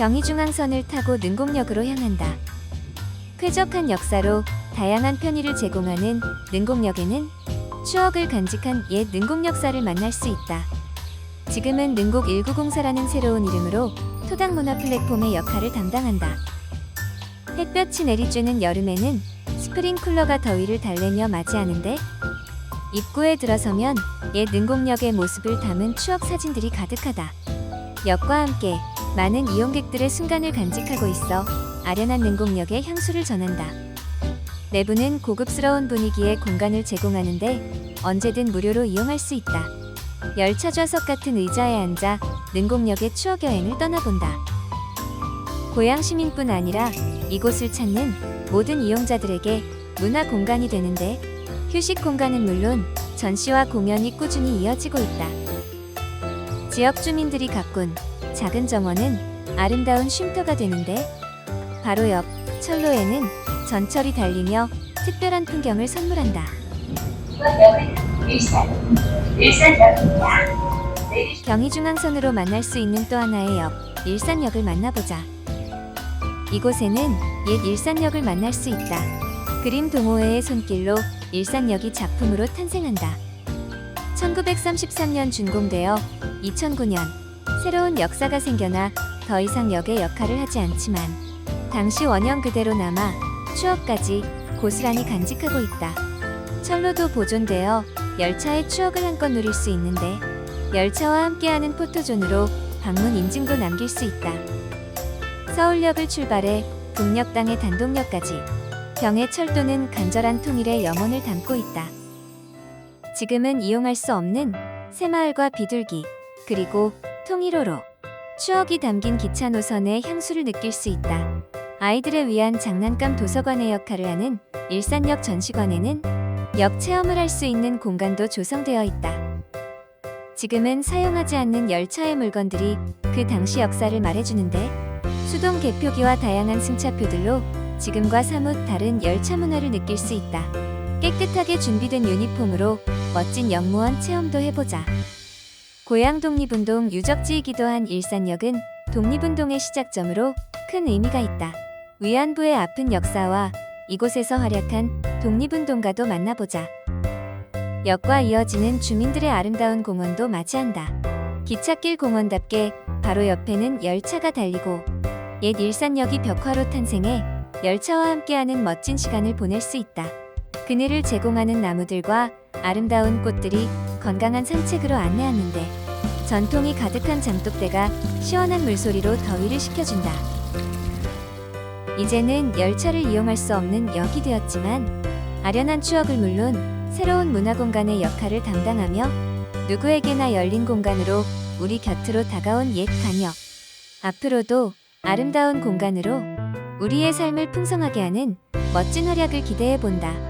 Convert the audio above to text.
경의중앙선을 타고 능곡역으로 향한다. 쾌적한 역사로 다양한 편의를 제공하는 능곡역에는 추억을 간직한 옛 능곡 역사를 만날 수 있다. 지금은 능곡 1904라는 새로운 이름으로 토닥 문화 플랫폼의 역할을 담당한다. 햇볕이 내리쬐는 여름에는 스프링 쿨러가 더위를 달래며 맞이하는데 입구에 들어서면 옛 능곡역의 모습을 담은 추억 사진들이 가득하다. 역과 함께 많은 이용객들의 순간을 간직하고 있어 아련한 능곡역의 향수를 전한다. 내부는 고급스러운 분위기의 공간을 제공하는데 언제든 무료로 이용할 수 있다. 열차 좌석 같은 의자에 앉아 능곡역의 추억 여행을 떠나본다. 고향 시민뿐 아니라 이곳을 찾는 모든 이용자들에게 문화 공간이 되는데 휴식 공간은 물론 전시와 공연이 꾸준히 이어지고 있다. 지역 주민들이 가꾼 작은 정원은 아름다운 쉼터가 되는데 바로 옆 철로에는 전철이 달리며 특별한 풍경을 선물한다. 경의중앙선으로 만날 수 있는 또 하나의 역, 일산역을 만나보자. 이곳에는 옛 일산역을 만날 수 있다. 그림 동호회의 손길로 일산역이 작품으로 탄생한다. 1933년 준공되어 2009년 새로운 역사가 생겨나 더 이상 역의 역할을 하지 않지만 당시 원형 그대로 남아 추억까지 고스란히 간직하고 있다. 철로도 보존되어 열차의 추억을 한껏 누릴 수 있는데 열차와 함께하는 포토존으로 방문 인증도 남길 수 있다. 서울역을 출발해 북녘땅의 단동역까지 경의 철도는 간절한 통일의 영혼을 담고 있다. 지금은 이용할 수 없는 새마을과 비둘기 그리고 통일호로 추억이 담긴 기차 노선의 향수를 느낄 수 있다. 아이들을 위한 장난감 도서관의 역할을 하는 일산역 전시관에는 역 체험을 할 수 있는 공간도 조성되어 있다. 지금은 사용하지 않는 열차의 물건들이 그 당시 역사를 말해주는데 수동 개표기와 다양한 승차표들로 지금과 사뭇 다른 열차 문화를 느낄 수 있다. 깨끗하게 준비된 유니폼으로 멋진 역무원 체험도 해보자. 고향 독립운동 유적지이기도 한 일산역은 독립운동의 시작점으로 큰 의미가 있다. 위안부의 아픈 역사와 이곳에서 활약한 독립운동가도 만나보자. 역과 이어지는 주민들의 아름다운 공원도 맞이한다. 기찻길 공원답게 바로 옆에는 열차가 달리고 옛 일산역이 벽화로 탄생해 열차와 함께하는 멋진 시간을 보낼 수 있다. 그늘을 제공하는 나무들과 아름다운 꽃들이 건강한 산책으로 안내하는데 전통이 가득한 장독대가 시원한 물소리로 더위를 식혀준다. 이제는 열차를 이용할 수 없는 역이 되었지만 아련한 추억을 물론 새로운 문화 공간의 역할을 담당하며 누구에게나 열린 공간으로 우리 곁으로 다가온 옛 간역. 앞으로도 아름다운 공간으로 우리의 삶을 풍성하게 하는 멋진 활약을 기대해 본다.